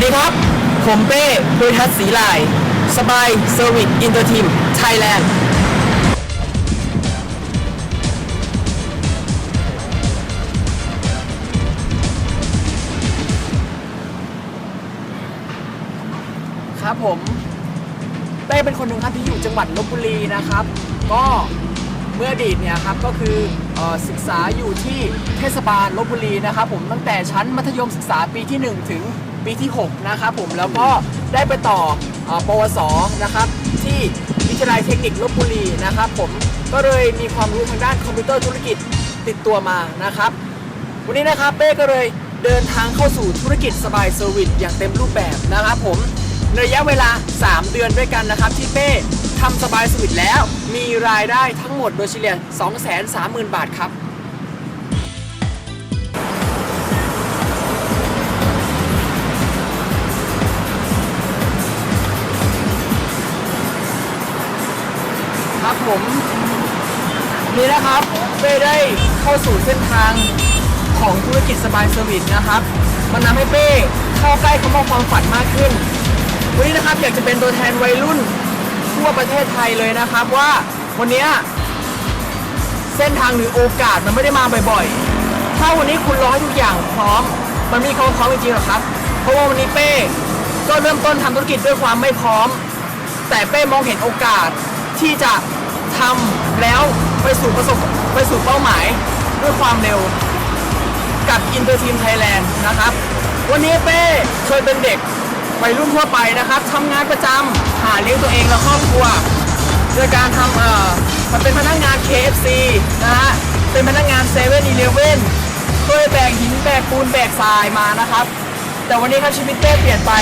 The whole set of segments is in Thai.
วัสดีครับ ผมเป้ภูริทัศน์ศรีลาย สบายเซอร์วิสอินเตอร์ทีมไทยแลนด์ครับผมเป้เป็นคนหนึ่งครับที่อยู่จังหวัดลบบุรีนะครับ ก็เมื่ออดีตเนี่ยครับก็คือเออศึกษาอยู่ที่เทศบาลลบบุรีนะครับ ผมตั้งแต่ชั้นมัธยมศึกษาปีที่ 1 ถึง ปีที่ 6 นะครับผมแล้วก็ได้ไปต่ออปวสนะครับที่วิทยาลัยเทคนิคลบบุรีนะครับผมก็เลยมีความรู้ทางด้านคอมพิวเตอร์ธุรกิจติดตัวมานะครับ วันนี้นะครับเป้ก็เลยเดินทางเข้าสู่ธุรกิจสบายเซอร์วิสอย่างเต็มรูปแบบนะครับผมในระยะเวลา 3 เดือนด้วยกันนะครับ ที่เป้ทำสบายเซอร์วิสแล้ว มีรายได้ทั้งหมดโดยเฉลี่ย 230,000 บาทครับ ผมนี่นะครับเป้ได้เข้าสู่เส้นทางของธุรกิจสบายเซอร์วิสนะครับ มันทำให้เป้เข้าใกล้คำว่าความฝันมากขึ้น วันนี้นะครับอยากจะเป็นตัวแทนวัยรุ่นทั่วประเทศไทยเลยนะครับว่าวันนี้เส้นทางหรือโอกาสมันไม่ได้มาบ่อยๆ ถ้าวันนี้คุณรอให้ทุกอย่างพร้อม มันมีคำว่าพร้อมจริงๆหรอครับ เพราะว่าวันนี้เป้ก็เริ่มต้นทำธุรกิจด้วยความไม่พร้อม แต่เป้มองเห็นโอกาสที่จะ ทำแล้วไปสู่ประสบไปสู่เป้าหมายด้วยความเร็วกับอินเตอร์ทีมไทยแลนด์นะครับ วันนี้เป้เคยเป็นเด็กวัยรุ่นทั่วไปนะครับทำงานประจำหาเลี้ยงตัวเองและครอบครัวโดยการทำเอ่อมันเป็นพนักงาน KFC นะฮะเป็นพนักงาน7 e เ e ่ e อีเเคยแบกหินแบกปูนแบกทรายมานะครับ แต่วันนี้ครับชีวิตเป้เปลี่ยนไป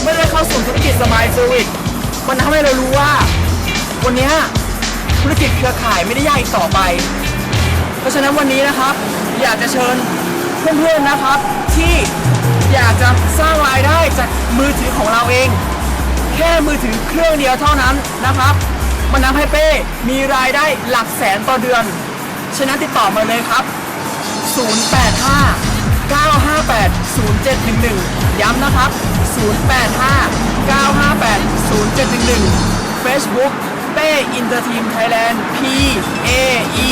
เมื่อได้เข้าสู่ธุรกิจสบายเซอร์วิสมันทำให้เรารู้ว่า วันนี้ ธุรกิจเครือข่ายไม่ได้ยากอีกต่อไป เพราะฉะนั้นวันนี้นะครับ อยากจะเชิญเพื่อนๆนะครับ ที่อยากจะสร้างรายได้จากมือถือของเราเอง แค่มือถือเครื่องเดียวเท่านั้นนะครับ มันทำให้เป้มีรายได้หลักแสนต่อเดือน ฉะนั้นติดต่อมาเลยครับ 085 958 0711 ย้ำนะครับ 085 958 0711 Facebook เป้อินเตอร์ทีมไทยแลนด์ P A E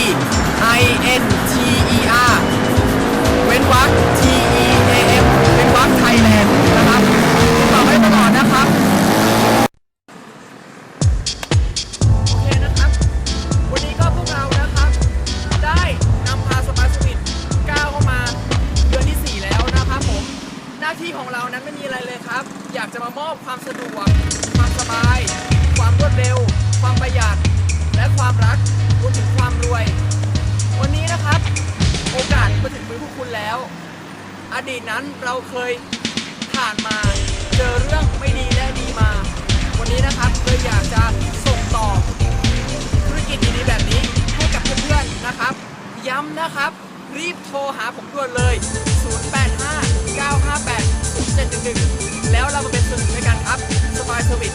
I N T E R เว้นวรรค T E A M เว้นวรรคไทยแลนด์นะครับติดต่อให้ตลอดนะครับโอเคนะครับวันนี้ก็พวกเรานะครับได้นำพาสมาร์สวิตก้าวเข้ามาเดือนที่4แล้วนะครับผมหน้าที่ของเรานั้นไม่มีอะไรเลยครับ อยากจะมามอบความสะดวก ความสบาย ความรวดเร็ว ความประหยัด และความรักรวมถึงความรวย วันนี้นะครับ โอกาสมาถึงมือพวกคุณแล้ว อดีตนั้นเราเคยผ่านมาเจอเรื่องไม่ดีและดีมา วันนี้นะครับเลยอยากจะส่งต่อธุรกิจดีๆแบบนี้ให้กับเพื่อนๆนะครับ ย้ำนะครับ รีบโทรหาผมด่วนเลย 085 958 0711แล้วเรามาเป็นส่วนหนึ่งด้วยกันครับสบายเซอร์วิส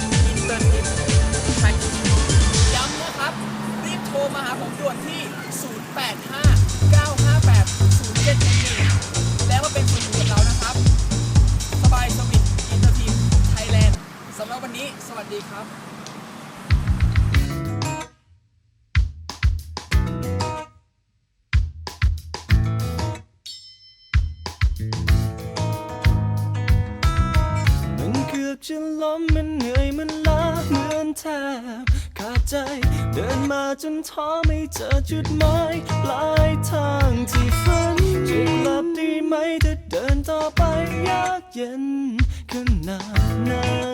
จะล้มมันเหนื่อยมันล้าเหมือนแทบขาดใจ เดินมาจนท้อไม่เจอจุดหมายปลายทางที่ฝันจะกลับดีไหมถ้าเดินต่อไปยากเย็นขนาดนั้น